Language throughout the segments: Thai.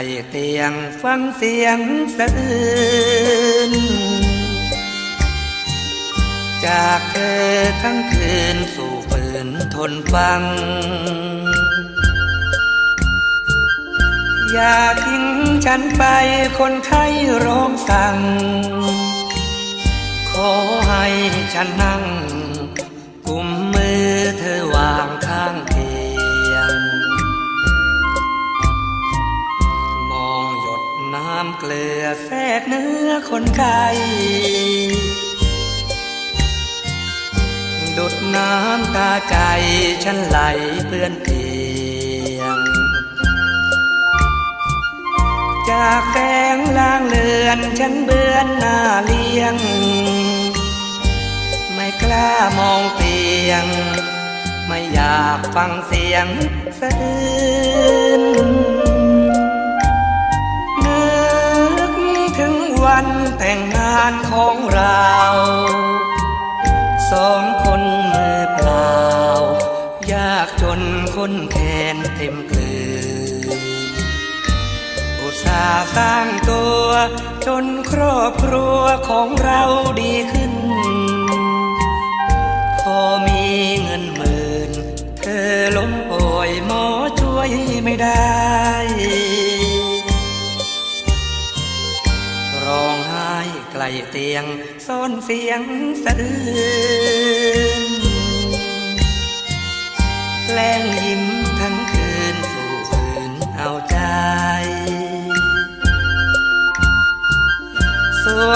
ไกลเตียงฟังเสียงสะอื้นจากเธอทั้งคืนสู่ฝืนทนฟัง อย่าทิ้งฉันไปคนไข้ร้องสั่ง ขอให้ฉันนั่ง เกลือแทรกเนื้อคนไข้ดุดน้ำตาใจฉันไหลเปื้อนเตียง จากแสงลางเลือนฉันเบือนหน้าเลียง ไม่กล้ามองเตียง ไม่อยากฟังเสียงสะอื้น อบครัวของเราดีขึ้น พอมีเงินหมื่น เธอล้มป่วยหมอช่วยไม่ได้ ร้องไห้ไกลเตียงซ่อนเสียงสะอื้น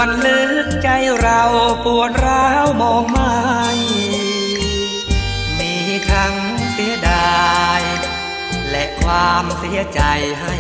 วนลึกใจเราปวดร้าวมองไม่มีครั้งเสียดาย และความเสียใจให้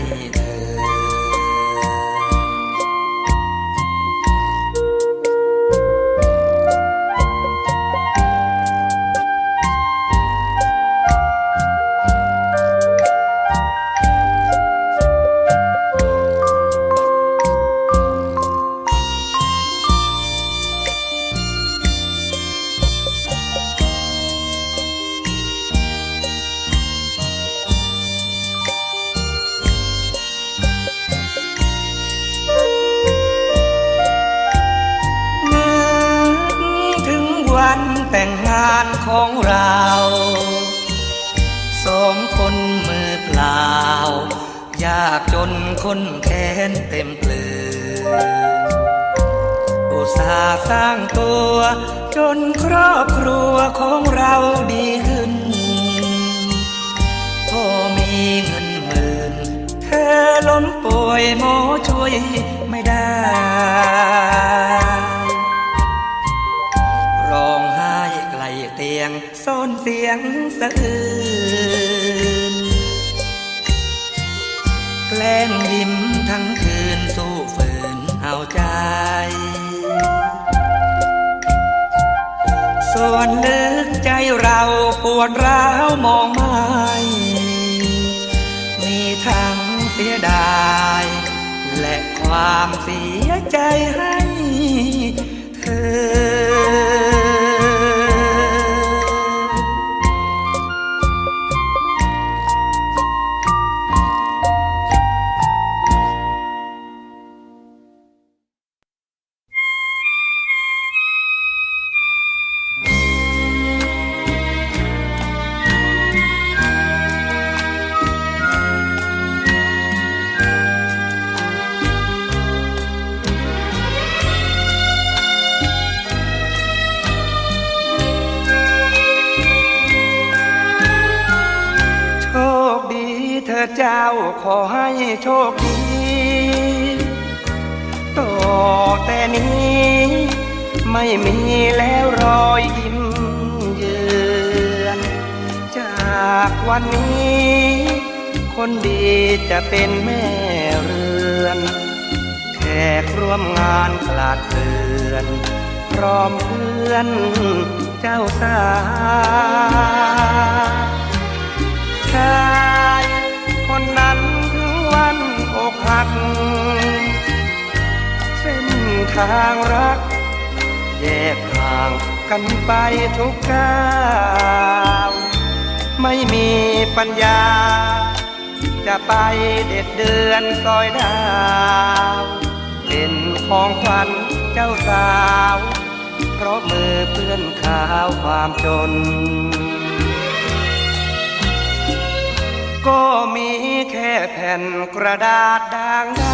ของเรา สองคนมือเปล่า ยากจนคนแค้นเต็มเปลือกอุตสาห์สร้างตัว จนครอบครัวของเราดีขึ้นพอมีเงินหมื่น เธอล้มป่วยหมอช่วยไม่ได้ ซ่อนเสียงสะอื้นแกล้งยิ้มทั้งคืนสู้ฝืนเอาใจส่วนลึกใจเราปวดร้าวมองไม่มีทั้งเสียดาย และความเสียใจให้ ไม่มีแล้วรอยยิ้มเยือนจากวันนี้ คนดีจะเป็นแม่เรือนแขกร่วมงานกลาดเกลือนพร้อมเพื่อนเจ้าสาวชายคนนั้นถึงวันอกหัก เส้นทางรัก แยกทางกันไปทุกก้าวไม่มีปัญญา จะไปเด็ดเดือนซอยดาว เป็นของขวัญเจ้าสาว เพราะมือเปื้อนขาวความจน ก็มีแค่แผ่นกระดาษด่างด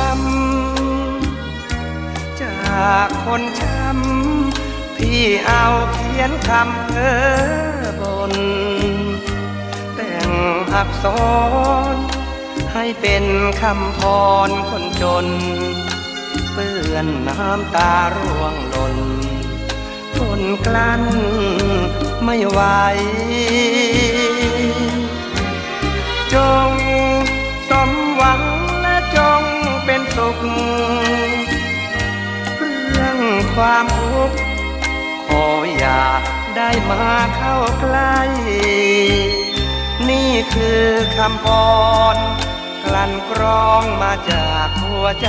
ำจากคนช้ำ พี่เอาเขียนคำเพ้อบน แต่งอักษร ให้เป็นคำพรคนจน เปื้อนน้ำตาร่วงหล่นทนกลั้นไม่ไหว มาเข้าใกล้ นี่คือคำพร กลั่นกรองมาจากหัวใจ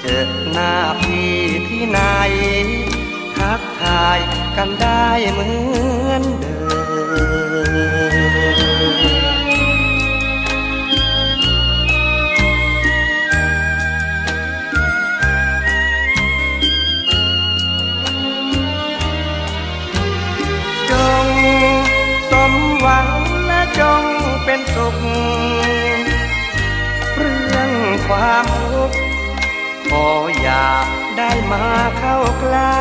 เจอหน้าพี่ที่ไหน ทักทายกันได้เหมือนเดิม ออย่าได้มาเข้าใกล้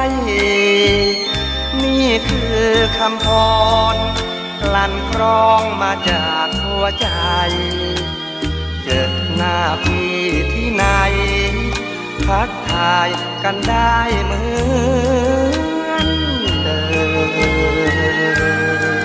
นี่คือคำพรกลั่นกรองมาจากหัวใจ เจอหน้าพี่ที่ไหนทักทายกันได้เหมือนเดิม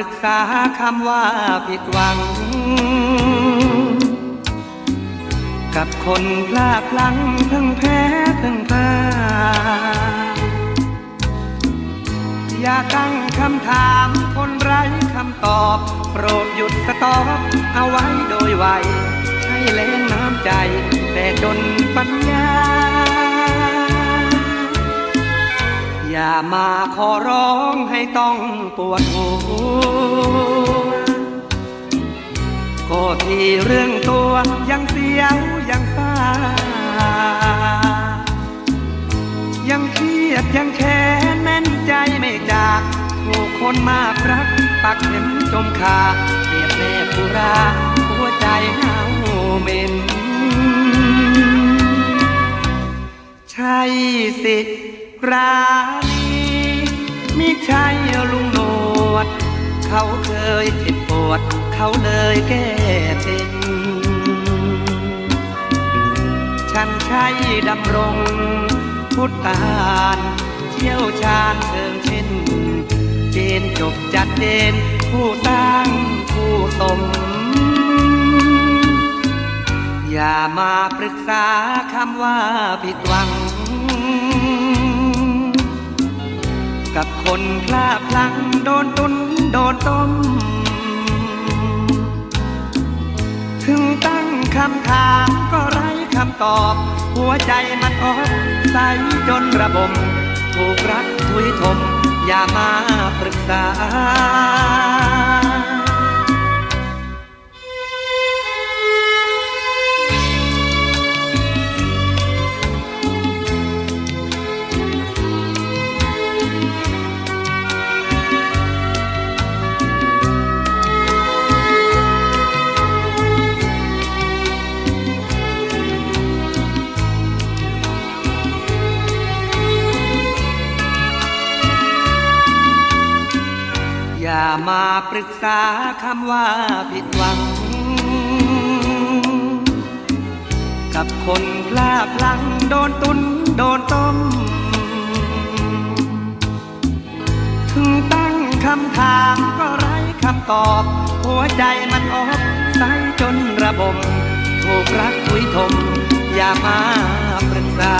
มาปรึกษาคำว่าผิดหวัง กับคนพลาดพลั้งทั้งแพ้ทั้งพ่าอย่าตั้งคำถามคนไร้คำตอบ โปรดหยุดสต็อปเอาไว้โดยไวใช้แรงน้ำใจ แต่จนปัญญา อย่ามาขอร้องให้ต้องปวดหัวก็ที่เรื่องตัวยังเสียวยังซ่ายังเครียดยังแค้นแน่นใจไม่จากถูกคนมากรัก ปักเข็มจมขาเปรียบแนบปุราหัวใจเฮาเหม็นใช่สิ รานีมิใช่ลุงโนด เขาเคยเจ็บปวด เขาเลยแก้เป็นฉันใช่ดำรง พุทธานเชี่ยวชาญเชิงเช่น เจนจบจัดเจนผู้ตั้งผู้สมอย่ามาปรึกษาคำว่าผิดหวัง กับคนพลาดพลั้งโดนตุนโดนต้ม ถึงตั้งคำถามก็ไร้คำตอบ หัวใจมันอ่อนใสจนระบม ถูกรักทุยทม อย่ามาปรึกษา อย่ามาปรึกษาคำว่าผิดหวัง กับคนพลาดพลังโดนตุนโดนต้ม ถึงตั้งคำถามก็ไร้คำตอบ หัวใจมันอบใสจนระบม ถูกรักทุยทม อย่ามาปรึกษา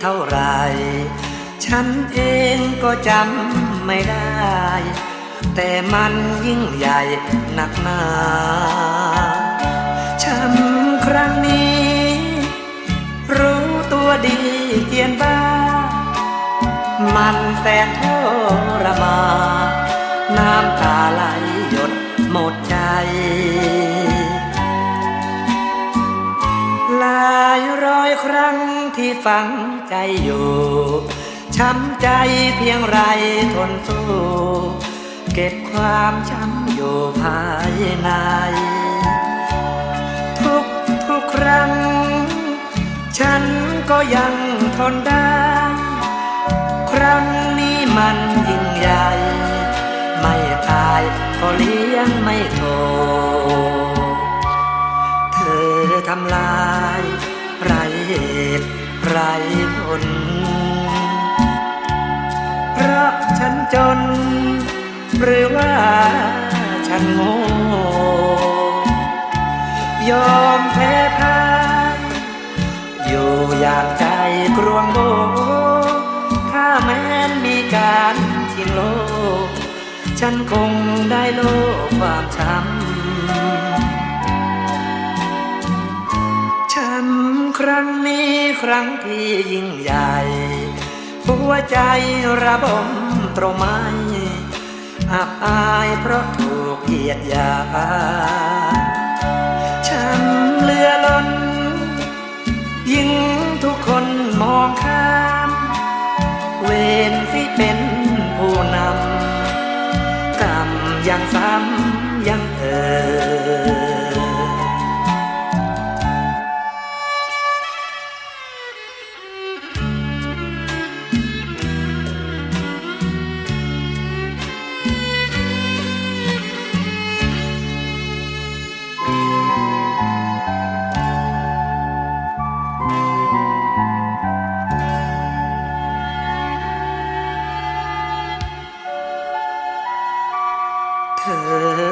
เท่าไร ฉันเองก็จำไม่ได้ แต่มันยิ่งใหญ่หนักหนาช้ำครั้งนี้ รู้ตัวดีเกียนบ้า มันแสนทรมา น้ำตาไหลหยดหมดใจหลายร้อยครั้งที่ฝัง ใจอยู่ ช้ำใจเพียงไรทนสู้ เก็บความช้ำอยู่ภายใน ทุกทุกครั้ง ฉันก็ยังทนได้ ครั้งนี้มันยิ่งใหญ่ ไม่ตายก็เลี้ยงไม่โทเธอทำลายไรเหตุ ไรผลเพราะฉันจน หรือว่าฉันโง่ยอมแพ้พ่ายอยู่อย่างใจกรวงโบถ้าแม้นมีการชิงโลก ฉันคงได้โลกความช้ำ รั้งนี้ครั้งที่ยิ่งใหญ่ หัวใจระบมตรมไมอับอายเพราะถูกเหยียดหยามช้ำเลือล้นยิ่งทุกคนมองข้า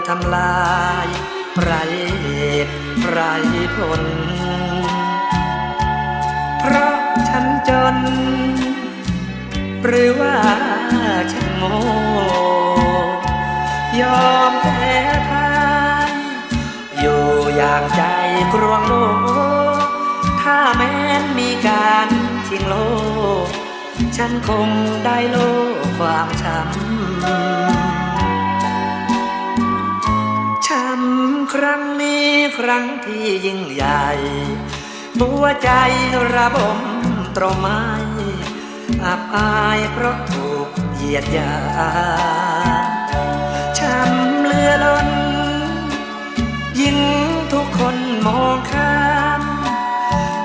ทำลายไรเหตุไรผล เพราะฉันจน หรือว่าฉันโง่ยอมแพ้พ่ายอยู่อย่างใจกรวงโลกถ้าแม้นมีการชิงโลกฉันคงได้โลกความช้ำ ครั้งนี้ครั้งที่ยิ่งใหญ่ หัวใจระบมตรไม้อับอายเพราะถูกเหยียดหยาช้ำเลือล้น ยิ่งทุกคนมองข้าม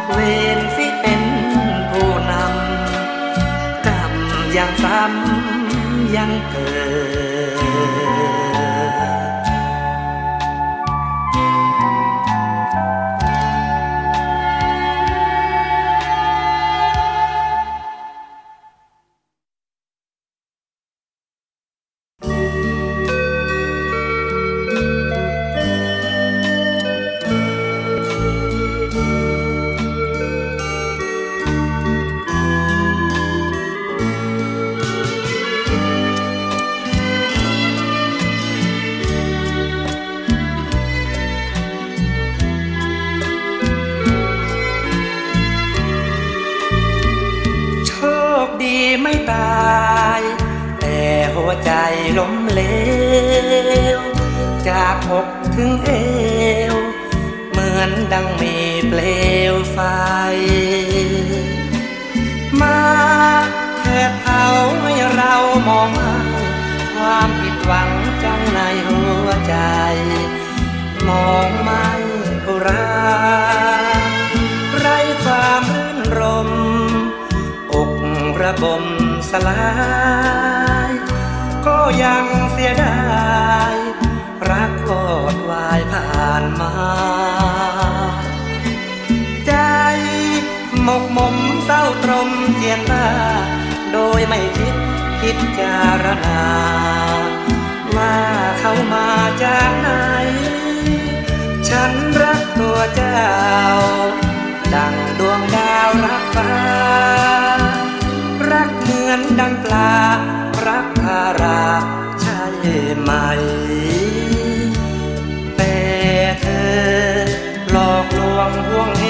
เวรสิเป็นผู้นำกรรมยังซ้ำยังเกิด มองหวังจังในหัวใจ มองไม่อุราไรความรื่นรม อกระบมสลาย ก็ยังเสียดายรักโอดวายผ่านมา ใจหมกมมเศร้าตรมเจียนตาโดยไม่คิดิจารณา ว่าเขามาจากไหน ฉันรักตัวเจ้า ดังดวงดาวรักฟ้า รักเหมือนดังปลา รักทาราใช่ไหม แต่เธอหลอกลวงห่วงเห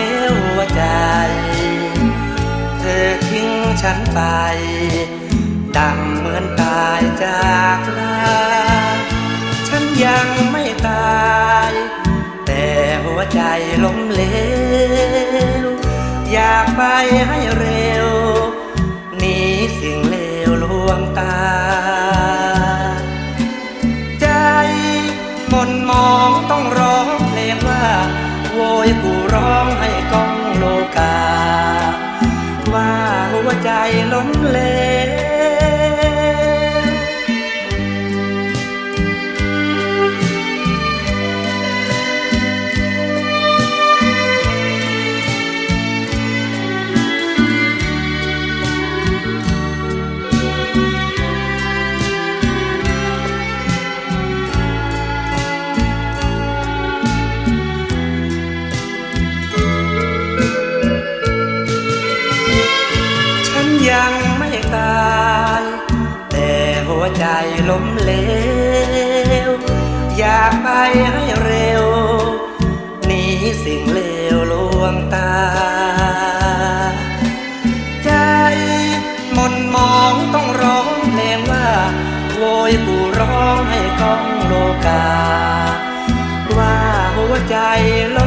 วใจ เธอทิ้งฉันไปายจากลา ฉันยังไม่ตาย แต่หัวใจล้มเหลว อยากไปให้เร็วหนีสิ่งเลวลวงตา ใจมนมองต้องร้องเพลงว่า โวยกูร้องให้กองโลกา ว่าหัวใจล้มเหลว ใจล้มเหลว อยากไปให้เร็วหนีสิ่งเลวลวงตา ใจหมนมองต้องร้องเพลงว่าโวยกูร้องให้ก้องโลกา ว่าหัวใจล้ม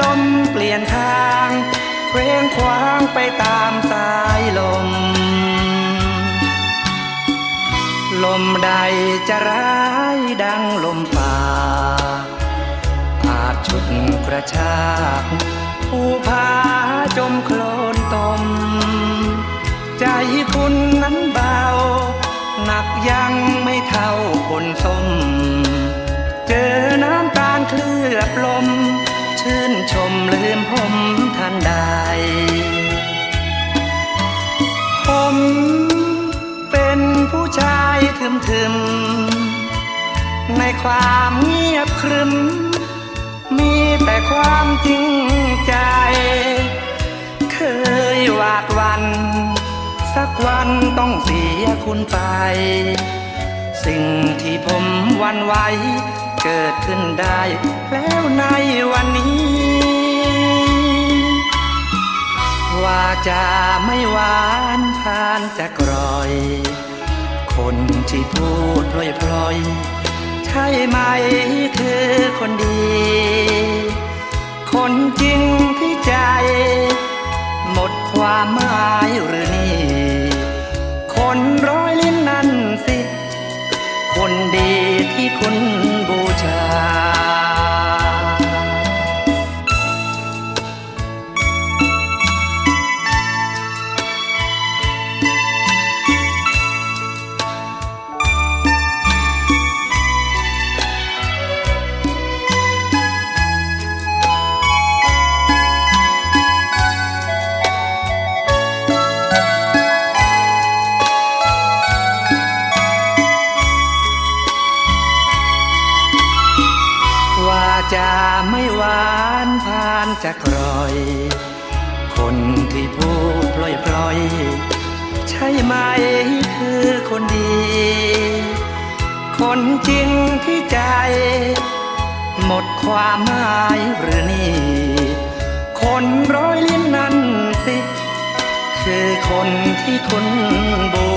ลมเปลี่ยนทางเคว้งคว้างไปตามสายลม ลมใดจะร้ายดังลมป่า อาจฉุดกระชากผู้พาจมโคลนตม ใจคุณนั้นเบา หนักยังไม่เท่าคนสม เจอน้ำตาลเคลือบลม ชื่นชมลืมผมทันใดผมเป็นผู้ชายทึมทึมในความเงียบครึม มีแต่ความจริงใจ เคยหวาดวัน สักวันต้องเสียคุณไป สิ่งที่ผมหวันไหว เกิดขึ้นได้ แล้วในวันนี้ว่าจะไม่หวานผ่านจะกรอย คนที่พูดพลอยพลอยๆใช่ไหมคือคนดี คนจริงที่ใจ หมดความหมายหรือนี่ จะลอย คนที่พูดปล่อยปล่อย ใช่ไหมคือคนดี คนจริงที่ใจ หมดความหมายหรือนี่ คนร้อยลิ้นนั้นสิ คือคนที่คุณบู